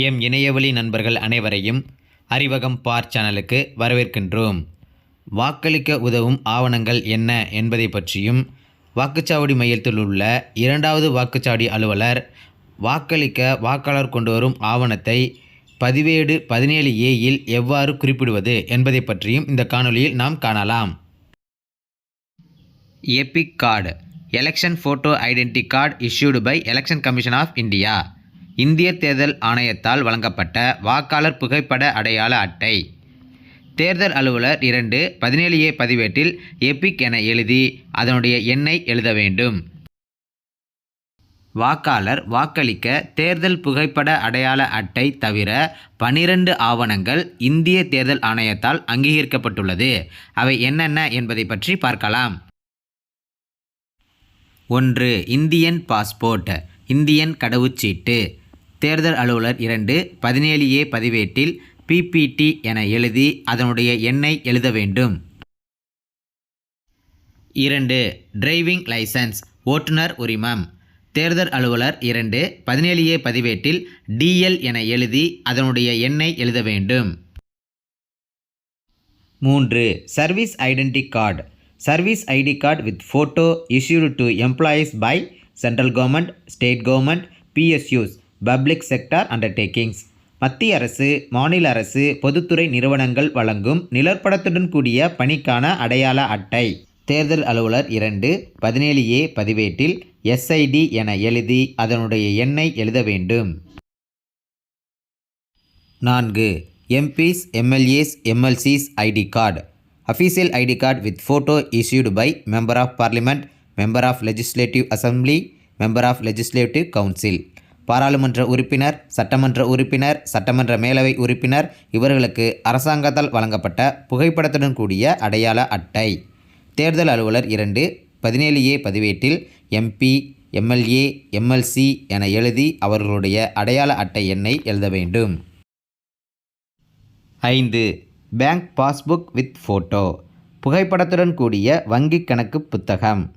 M இணையவழி நண்பர்கள் அனைவரையும் அறிவகம் பார் சேனலுக்கு வரவேற்கின்றோம். வாக்களிக்க உதவும் ஆவணங்கள் என்ன என்பதை பற்றியும் வாக்குச்சாவடி மையத்தில் உள்ள இரண்டாவது வாக்குச்சாவடி அலுவலர் வாக்களிக்க வாக்காளர் கொண்டு வரும் ஆவணத்தை பதிவேடு பதினேழு ஏயில் எவ்வாறு குறிப்பிடுவது என்பதை பற்றியும் இந்த காணொளியில் நாம் காணலாம். EPIC card. Election photo identity card issued by election commission of India. இந்திய தேர்தல் ஆணையத்தால் வழங்கப்பட்ட வாக்காளர் புகைப்பட அடையாள அட்டை. தேர்தல் அலுவலர் இரண்டு பதினேழு ஏ பதிவேட்டில் எபிக் என எழுதி அதனுடைய எண்ணை எழுத வேண்டும். வாக்காளர் வாக்களிக்க தேர்தல் புகைப்பட அடையாள அட்டை தவிர பனிரெண்டு ஆவணங்கள் இந்திய தேர்தல் ஆணையத்தால் அங்கீகரிக்கப்பட்டுள்ளது. அவை என்னென்ன என்பதை பற்றி பார்க்கலாம். ஒன்று இந்தியன் பாஸ்போர்ட் இந்தியன் கடவுச்சீட்டு. தேர்தல் அலுவலர் இரண்டு பதினேழு ஏ பதிவேட்டில் பிபிடி என எழுதி அதனுடைய எண்ணை எழுத வேண்டும். இரண்டு டிரைவிங் லைசன்ஸ் ஓட்டுநர் உரிமம். தேர்தல் அலுவலர் இரண்டு பதினேழு ஏ பதிவேட்டில் டிஎல் என எழுதி அதனுடைய எண்ணை எழுத வேண்டும். மூன்று service identity card. Service ID card with photo issued to employees by central government state government PSUs public sector undertakings. மத்திய அரசு மாநில அரசு பொதுத்துறை நிறுவனங்கள் வழங்கும் நிலப்படத்துடன் கூடிய பணிக்கான அடையாள அட்டை. தேர்தல் அலுவலர் இரண்டு பதினேழு ஏ பதிவேட்டில் எஸ்ஐடி என எழுதி அதனுடைய எண்ணை எழுத வேண்டும். நான்கு MPs MLAs MLCs ID card. Official ID card with photo issued by member of parliament member of legislative assembly member of legislative council. பாராளுமன்ற உறுப்பினர் சட்டமன்ற உறுப்பினர் சட்டமன்ற மேலவை உறுப்பினர் இவர்களுக்கு அரசாங்கத்தால் வழங்கப்பட்ட புகைப்படத்துடன் கூடிய அடையாள அட்டை. தேர்தல் அலுவலர் இரண்டு பதினேழு ஏ பதிவேட்டில் எம்பி எம்எல்ஏ எம்எல்சி என எழுதி அவர்களுடைய அடையாள அட்டை எண்ணை எழுத வேண்டும். ஐந்து பேங்க் பாஸ்புக் வித் ஃபோட்டோ புகைப்படத்துடன் கூடிய வங்கிக் கணக்கு புத்தகம்.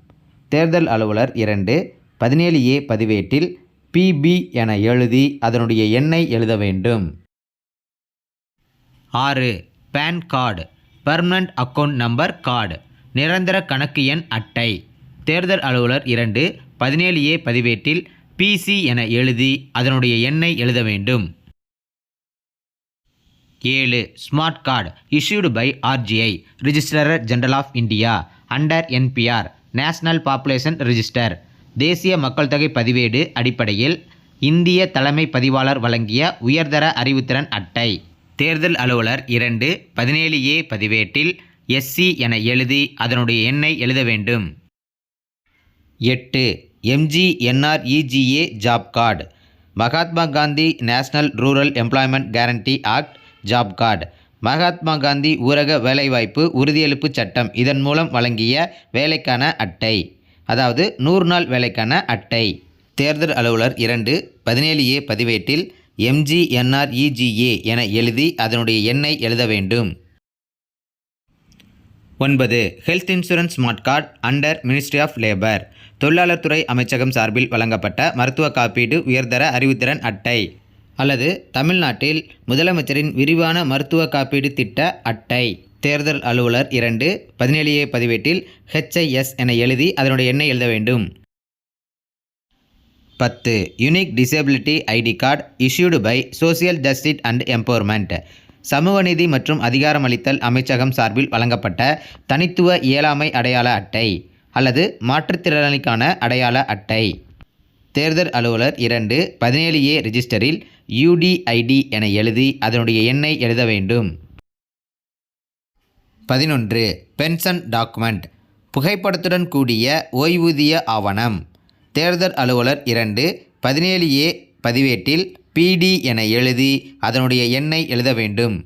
தேர்தல் அலுவலர் இரண்டு பதினேழு ஏ பதிவேட்டில் பிபி என எழுதி அதனுடைய எண்ணை எழுத வேண்டும். ஆறு. PAN card permanent account number card நிரந்தர கணக்கு எண் அட்டை. தேர்தல் அலுவலர் இரண்டு பதினேழு ஏ பதிவேட்டில் பிசி என எழுதி அதனுடைய எண்ணை எழுத வேண்டும். ஏழு. Smart card issued by RGI registrar general of India under NPR national population register தேசிய மக்கள் தொகை பதிவேடு அடிப்படையில் இந்திய தலைமை பதிவாளர் வழங்கிய உயர்தர அறிவுத்திறன் அட்டை. தேர்தல் அலுவலர் இரண்டு பதினேழு ஏ பதிவேட்டில் எஸ்சி என எழுதி அதனுடைய எண்ணை எழுத வேண்டும். எட்டு MG NREGA job card. Mahatma Gandhi national rural employment guarantee act job card. Mahatma Gandhi ஊரக வேலைவாய்ப்பு உறுதியளிப்பு சட்டம் இதன் மூலம் வழங்கிய வேலைக்கான அட்டை. அதாவது நூறு நாள் வேலைக்கான அட்டை. தேர்தல் அலுவலர் இரண்டு பதினேழு ஏ பதிவேட்டில் எம்ஜிஎன்ஆர்இஜிஏ என எழுதி அதனுடைய எண்ணை எழுத வேண்டும். ஒன்பது health insurance smart card under ministry of labour. தொழிலாளர் துறை அமைச்சகம் சார்பில் வழங்கப்பட்ட மருத்துவ காப்பீடு உயர்தர அறிவுத்திறன் அட்டை. அல்லது தமிழ்நாட்டில் முதலமைச்சரின் விரிவான மருத்துவ காப்பீடு திட்ட அட்டை. தேர்தல் அலுவலர் இரண்டு பதினேழு ஏ பதிவேட்டில் ஹெச்ஐஎஸ் என எழுதி அதனுடைய எண்ணை எழுத வேண்டும். பத்து unique disability ID card issued by social justice and empowerment சமூக நீதி மற்றும் அதிகாரமளித்தல் அமைச்சகம் சார்பில் வழங்கப்பட்ட தனித்துவ இயலாமை அடையாள அட்டை அல்லது மாற்றுத்திறனாளிக்கான அடையாள அட்டை. தேர்தல் அலுவலர் இரண்டு பதினேழு ஏ ரிஜிஸ்டரில் யூடிஐடி என எழுதி அதனுடைய எண்ணை எழுத வேண்டும். பதினொன்று பென்ஷன் டாக்குமெண்ட். புகைப்படத்துடன் கூடிய ஓய்வூதிய ஆவணம். தேர்தல் அலுவலர் இரண்டு பதினேழு ஏ பதிவேட்டில் பிடி என எழுதி அதனுடைய எண்ணை எழுத வேண்டும்.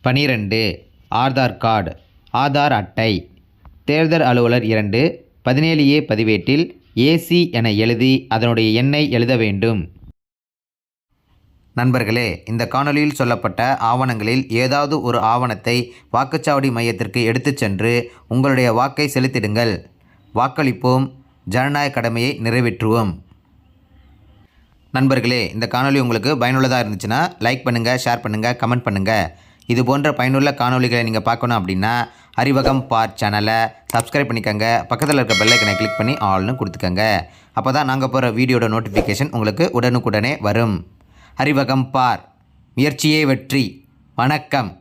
பனிரெண்டு ஆதார் கார்டு ஆதார் அட்டை. தேர்தல் அலுவலர் இரண்டு பதினேழு ஏ பதிவேட்டில் ஏசி என எழுதி அதனுடைய எண்ணை எழுத வேண்டும். நண்பர்களே இந்த காணொளியில் சொல்லப்பட்ட ஆவணங்களில் ஏதாவது ஒரு ஆவணத்தை வாக்குச்சாவடி மையத்திற்கு எடுத்துச் சென்று உங்களுடைய வாக்கை செலுத்திடுங்கள். வாக்களிப்போம். ஜனநாயக கடமையை நிறைவேற்றுவோம். நண்பர்களே இந்த காணொளி உங்களுக்கு பயனுள்ளதாக இருந்துச்சுன்னா லைக் பண்ணுங்கள் ஷேர் பண்ணுங்கள் கமெண்ட் பண்ணுங்கள் இது போன்ற பயனுள்ள காணொளிகளை நீங்கள் பார்க்கணும் அப்படின்னா அறிவகம் பார் சேனலை சப்ஸ்கிரைப் பண்ணிக்கோங்க. பக்கத்தில் இருக்க பெல்லைக்கனை கிளிக் பண்ணி ஆல்னு கொடுத்துக்கோங்க. அப்போ தான் நாங்கள் போகிற வீடியோட நோட்டிஃபிகேஷன் உங்களுக்கு உடனுக்குடனே வரும். அறிவகம் பார். முயற்சியே வெற்றி. வணக்கம்.